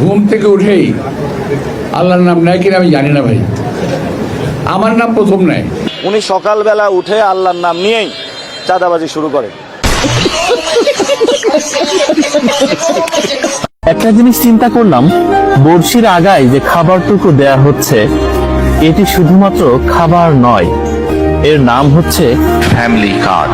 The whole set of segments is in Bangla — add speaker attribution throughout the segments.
Speaker 1: ঘুম থেকে উঠেই আল্লাহর নাম নেয় কিনা আমি জানি না ভাই। আমার নাম প্রথম নেয়।
Speaker 2: উনি সকালবেলা উঠে আল্লাহর নাম নিয়েই চাঁদাবাজি শুরু করে।
Speaker 3: একটা জিনিস চিন্তা করলাম বড়শির আগায় যে খাবারটুকু দেয়া হচ্ছে এটি শুধুমাত্র খাবার নয় এর নাম হচ্ছে ফ্যামিলি কার্ড।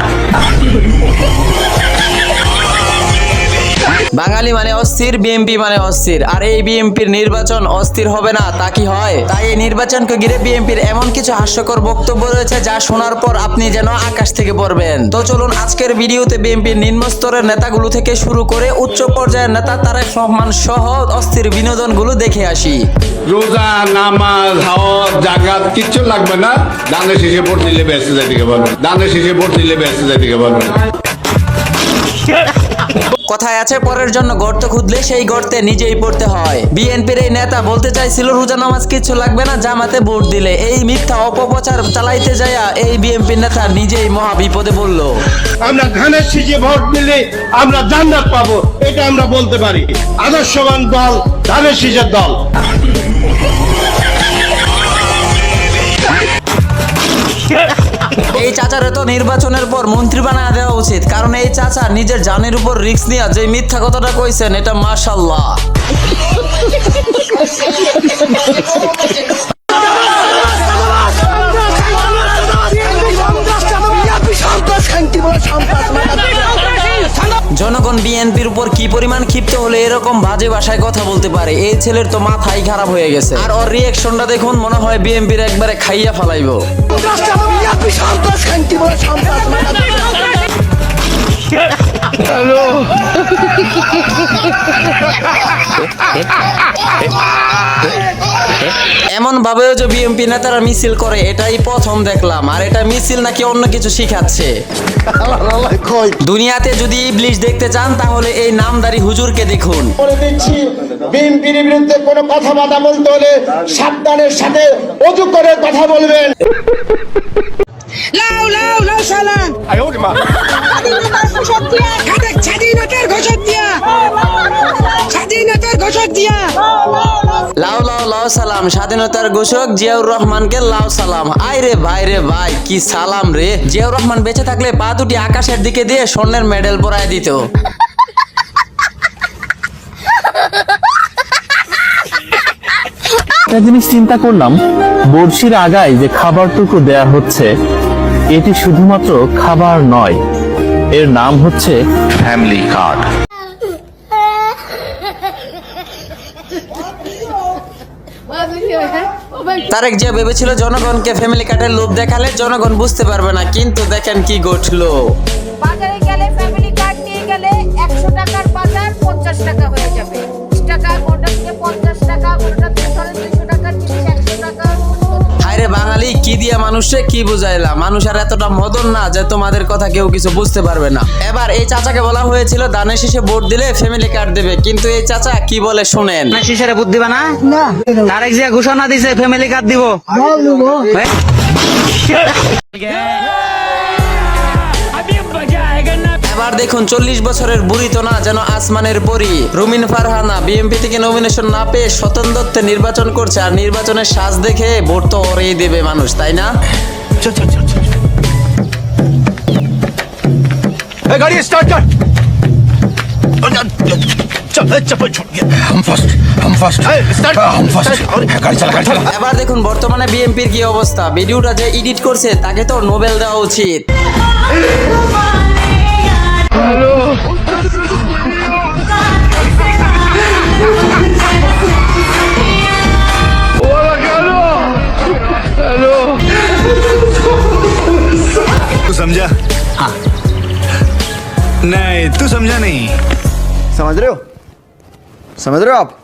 Speaker 4: বাঙালি মানে অস্থির, বিএমপি মানে অস্থির। আর এই বিএমপির নির্বাচন অস্থির হবে না, তা কি হয়? তাই এই নির্বাচনকে ঘিরে বিএমপির এমন কিছু হাস্যকর বক্তব্য রয়েছে যা শোনার পর আপনি যেন আকাশ থেকে পড়বেন। তো চলুন আজকের ভিডিওতে বিএমপির নিম্ন স্তরের নেতাগুলো থেকে শুরু করে উচ্চ পর্যায়ের নেতা তারেক রহমান সহ অস্থির বিনোদনগুলো দেখে আসি।
Speaker 1: রোজা, নামাজ হাওয়াত জাগাত কিচ্ছু লাগবে না। দানের শেষে ভোট দিলে বেঁচে যাইতে পারবেন দানের শেষে ভোট দিলে বেঁচে যাইতে পারবেন
Speaker 4: কথায় আছে, পরের জন্য গর্ত খুঁজলে সেই গর্তে নিজেই পড়তে হয়। বিএনপির এই নেতা বলতে চাইছিল, রোজা নামাজ কিছু লাগবে না, জামাতে ভোট দিলে। এই মিথ্যা অপপ্রচার চালাইতে যায়া এই বিএনপি নেতা নিজেই মহা বিপদে পড়ল।
Speaker 5: আমরা ধানের সিজে ভোট দিলে আমরা জান্নাত পাবো, এটা আমরা বলতে পারি। আদর্শবান দল, ধানের সিজের দল।
Speaker 4: এই চাচারে তো নির্বাচনের পর মন্ত্রী বানায় দেওয়া উচিত। কারণ এই চাচা নিজের জানের উপর রিক্স নিয়ে যে মিথ্যা কথাটা কইছেন, এটা মাশাল্লাহ বিএনপির উপর কি পরিমাণ ক্ষিপ্ত হলে এরকম বাজে ভাষায় কথা বলতে পারে? এই ছেলের তো মাথাই খারাপ হয়ে গেছে। আর ওর রিয়েকশনটা দেখুন, মনে হয় বিএনপির একবারে খাইয়া ফালাইবো। ভাবেও যে বিএনপি নেতারা মিছিল করে এটাই প্রথম দেখলাম আর এটা মিছিল নাকি অন্য কিছু শিখাচ্ছে দুনিয়াতে যদি ইবলিশ দেখতে চান তাহলে এই নামদারি হুজুরকে দেখুন
Speaker 5: বলে দিচ্ছি বিএনপির বিরুদ্ধে কোনো কথাবার্তা বলতে হলে সাবধানের সাথে অজু করে কথা বলবেন
Speaker 6: লাউ লাউ লাউ স্বাধীনতার ঘোষক দিয়া স্বাধীনতার ঘোষক দিয়া স্বাধীনতার ঘোষক
Speaker 4: সালাম স্বাধীনতার ঘোষক জিয়াউর রহমানকে লাউ সালাম। আই রে ভাই রে ভাই কি সালাম রে। জিয়াউর রহমান বেঁচে থাকলে পা দুটি আকাশের দিকে দিয়ে স্বর্ণের মেডেল পরায় দিত।
Speaker 3: একটা জিনিস চিন্তা করলাম বড়শির আগায় যে খাবারটুকু দেয়া হচ্ছে এটি শুধুমাত্র খাবার নয় এর নাম হচ্ছে ফ্যামিলি কার্ড
Speaker 4: তারেক যে ভেবেছিল জনগণকে ফ্যামিলি কার্ডের লোভ দেখালে জনগণ বুঝতে পারবে না কিন্তু দেখেন কি ঘটলো।
Speaker 7: বাজারে গেলে ফ্যামিলি কার্ড নিয়ে গেলে একশো টাকার বাজার পঞ্চাশ টাকা হয়ে যাবে।
Speaker 4: হায়রে বাঙালি কি দিয়া মানুষে কি বুঝাইলা? মানুষ আর এতটা মদন না যে তোমাদের কথা কেউ কিছু বুঝতে পারবে না। এবার এই চাচাকে বলা হয়েছিল দানের শেষে ভোট দিলে ফ্যামিলি কার্ড দেবে। কিন্তু এই চাচা কি বলে শুনেন?
Speaker 8: না শিশারে বুদ্ধি বানা তারেক জিয়া ঘোষণা দিছে ফ্যামিলি কার্ড দিব। হ্যাঁ?
Speaker 4: এবার দেখুন চল্লিশ বছরের বুড়ি তো না যেন আসমানের পরি। রুমিন ফারহানা বিএমপি থেকে নমিনেশন না পেয়ে স্বতন্ত্রে নির্বাচন করছে আর নির্বাচনের সাজ দেখে ভোট তো ওরেই দেবে মানুষ তাই না? এবার দেখুন বর্তমানে বিএমপির কি অবস্থা? ভিডিওটা যে এডিট করছে তাকে তো নোবেল দেওয়া উচিত।
Speaker 9: नहीं तू समझा नहीं।
Speaker 2: समझ रहे हो? समझ रहे हो आप?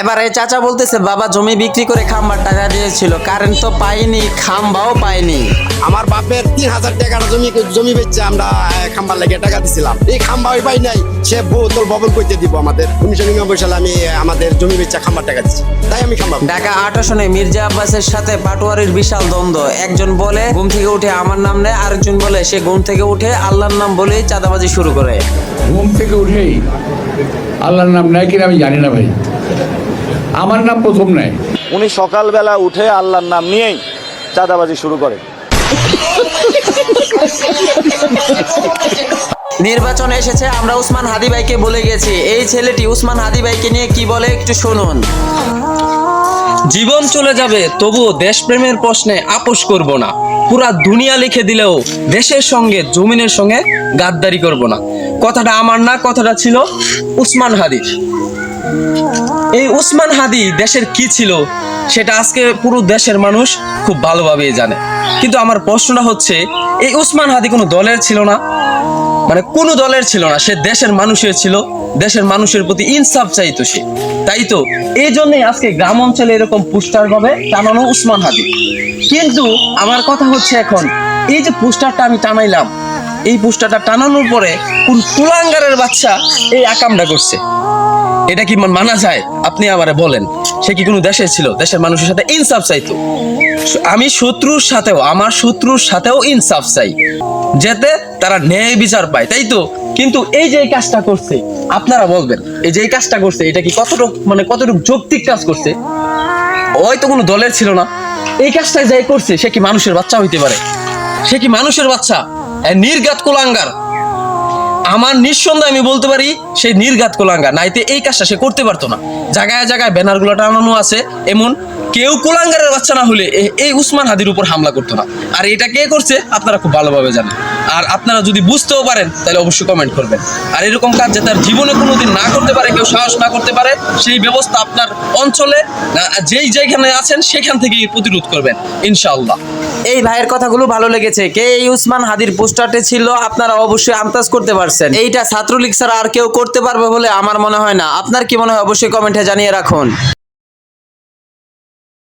Speaker 4: এবার এই চাচা বলতেছে বাবা জমি বিক্রি করে খাম্বার টাকা দিয়েছিল কারেন্ট তো পাইনি খাম্বাও পাইনি।
Speaker 10: আমার বাপের তিন হাজার টাকার জমি জমি বেচছে আমরা খাম্বার লাগে টাকা দিছিলাম। এই খাম্বা ওই পাই নাই সে বোতল ভবন করতে দিব আমাদের। উনিশশো নিরানব্বই সালে আমি আমাদের জমি বেচা খাম্বার টাকা দিচ্ছি তাই আমি খাম্বা
Speaker 4: ঢাকা আট আসনে মির্জা আব্বাসের সাথে পাটোয়ারির বিশাল দ্বন্দ্ব। একজন বলে ঘুম থেকে উঠে আমার নাম নেয়। আরেকজন বলে সে ঘুম থেকে উঠে আল্লাহর নাম বলেই চাঁদাবাজি শুরু করে।
Speaker 1: ঘুম থেকে উঠেই আল্লাহর নাম নেয় কিনা আমি জানি না ভাই। আমার নাম প্রথম নেয়।
Speaker 2: উনি সকালবেলা উঠে আল্লাহর নাম নিয়েই চাঁদাবাজি শুরু করে।
Speaker 4: নির্বাচন এসেছে আমরা উসমান হাদি ভাইকে বলে গেছি। এই ছেলেটি উসমান হাদি ভাইকে নিয়ে কি বলে একটু শুনুন। জীবন চলে যাবে তবুও দেশপ্রেমের প্রশ্নে আপোষ করব না। পুরা দুনিয়া লিখে দিলেও দেশের সঙ্গে জমিনের সঙ্গে গাদ্দারি করব না। কথাটা আমার না, কথাটা ছিল উসমান হাদির। এই উসমান হাদি দেশের কি ছিল, সেটা আজকে পুরো দেশের মানুষ খুব ভালোভাবেই জানে। কিন্তু আমার প্রশ্নটা হচ্ছে, এই উসমান হাদি কোনো দলের ছিল না? মানে কোনো দলের ছিল না, সে দেশের মানুষের ছিল, দেশের মানুষের প্রতি ইনসাফ চাইতো সে। তাই তো, এই জন্যই আজকে গ্রাম অঞ্চলে এরকম পোস্টার ভাবে টানানো উসমান হাদি। কিন্তু আমার কথা হচ্ছে এখন, এই যে পোস্টারটা আমি টানাইলাম এই পোস্টারটা টানানোর পরে কোন কুলাঙ্গারের বাচ্চা এই আকামটা করছে। এটা কি মানা যায়? আপনি আমারে বলেন। সে কি কোনো দেশে ছিল? দেশের মানুষের সাথে ইনসাফ চাইতো? আমি শত্রুর সাথেও, আমার শত্রুর সাথেও ইনসাফ চাই। যাতে তারা ন্যায় বিচার পায়, তাই তো? কিন্তু এই যে কাজটা করছে, আপনারা বলবেন, এই যে কাজটা করছে, এটা কি কতটুকু মানে কতটুক যৌক্তিক কাজ করছে? ওই তো কোনো দলের ছিল না। এই কাজটা যাই করছে, সে কি মানুষের বাচ্চা হইতে পারে? সে কি মানুষের বাচ্চা? নির্গাত কুলাঙ্গার। আমার নিঃসন্দেহে আমি বলতে পারি সেই নির্ঘাত কোলাঙ্গা নাইতে এই কাজটা সে করতে পারতো না। জায়গায় জায়গায় ব্যানারগুলো টানানো আছে। এমন কেউ কোলাঙ্গারের বাচ্চা না হলে এই উসমান হাদির উপর হামলা করতো না। আর এটা কে করছে? আপনারা খুব ভালোভাবে জানেন। আর আপনারা যদি বুঝতেও পারেন, তাহলে অবশ্যই কমেন্ট করবেন। আর এরকম কাজ যে তার জীবনে কোনোদিন না করতে পারে, কেউ সাহস না করতে পারে, সেই ব্যবস্থা আপনার অঞ্চলে যেই যেখানে আছেন, সেখান থেকেই প্রতিরোধ করবেন, ইনশাআল্লাহ। এই ভাইয়ের কথাগুলো ভালো লেগেছে। কে উসমান হাদির পোস্টারটি ছিল, আপনারা অবশ্যই আন্দাজ করতে পারছেন। এইটা ছাত্রলীগ ছাড়া আর কেউ করতে পারবে বলে আমার মনে হয় না। আপনার কি মনে হয়, অবশ্যই কমেন্টে জানিয়ে রাখুন।